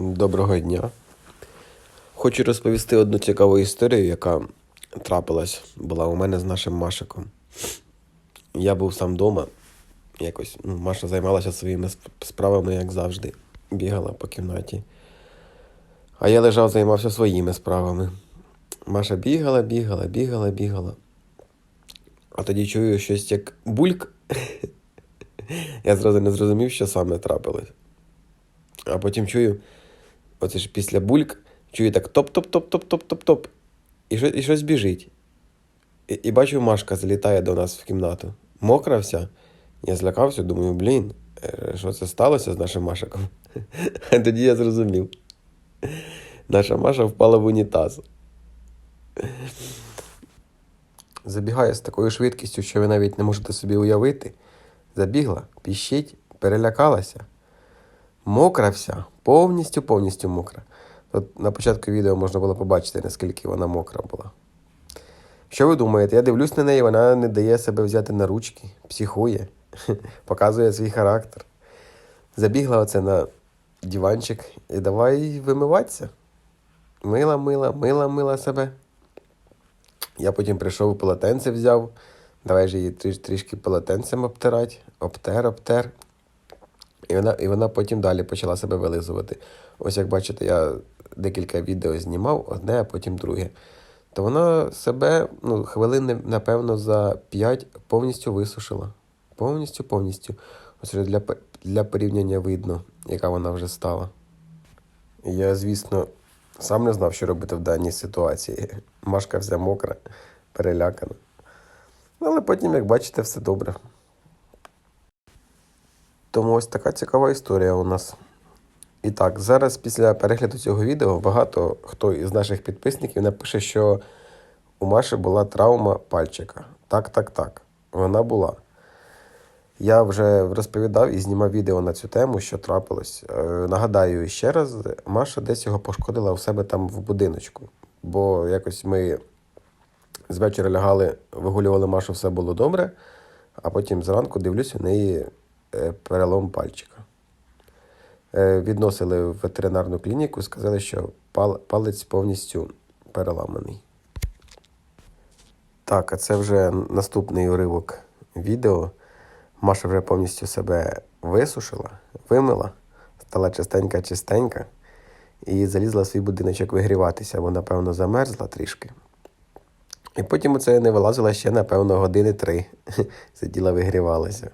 Доброго дня. Хочу розповісти одну цікаву історію, яка трапилась, була у мене з нашим Машиком. Я був сам вдома. Якось ну, Маша займалася своїми справами, як завжди, бігала по кімнаті. А я лежав, займався своїми справами. Маша бігала, бігала, бігала, бігала. А тоді чую щось як бульк. Я зразу не зрозумів, що саме трапилось. А потім чую, оце ж після бульк, чую так топ-топ-топ-топ-топ-топ-топ. І, що, і щось біжить. І, і бачу, Машка залітає до нас в кімнату. Мокра вся. Я злякався, думаю, блін, е, що це сталося з нашим Машиком? Тоді я зрозумів. Наша Маша впала в унітаз. Забігає з такою швидкістю, що ви навіть не можете собі уявити. Забігла, піщить, перелякалася. Мокра вся, повністю, повністю мокра. От на початку відео можна було побачити, наскільки вона мокра була. Що ви думаєте? Я дивлюсь на неї, вона не дає себе взяти на ручки, психує, показує свій характер. Забігла оце на диванчик і давай вимиватися. Мила, мила, мила, мила себе. Я потім прийшов полотенце взяв. Давай же її трішки полотенцем обтирати. Обтер, обтер. І вона, і вона потім далі почала себе вилизувати. Ось як бачите, я декілька відео знімав, одне, а потім друге. То вона себе ну, хвилин, напевно, за 5 повністю висушила. Повністю, повністю. Ось для, для порівняння видно, яка вона вже стала. Я, звісно, сам не знав, що робити в даній ситуації. Машка вся мокра, перелякана. Але потім, як бачите, все добре. Тому ось така цікава історія у нас. І так, зараз після перегляду цього відео багато хто із наших підписників напише, що у Маші була травма пальчика. Так, так, так. Вона була. Я вже розповідав і знімав відео на цю тему, що трапилось. Е, Нагадаю ще раз, Маша десь його пошкодила у себе там в будиночку. Бо якось ми з вечора лягали, вигулювали Машу, все було добре, а потім зранку дивлюсь, у неї перелом пальчика. Е, Відносили в ветеринарну клініку, сказали, що палець повністю переламаний. Так, а це вже наступний уривок відео. Маша вже повністю себе висушила, вимила, стала чистенька-чистенька і залізла в свій будиночок вигріватися, бо, напевно, замерзла трішки. І потім оце не вилазила ще, напевно, години три. Сиділа, вигрівалася.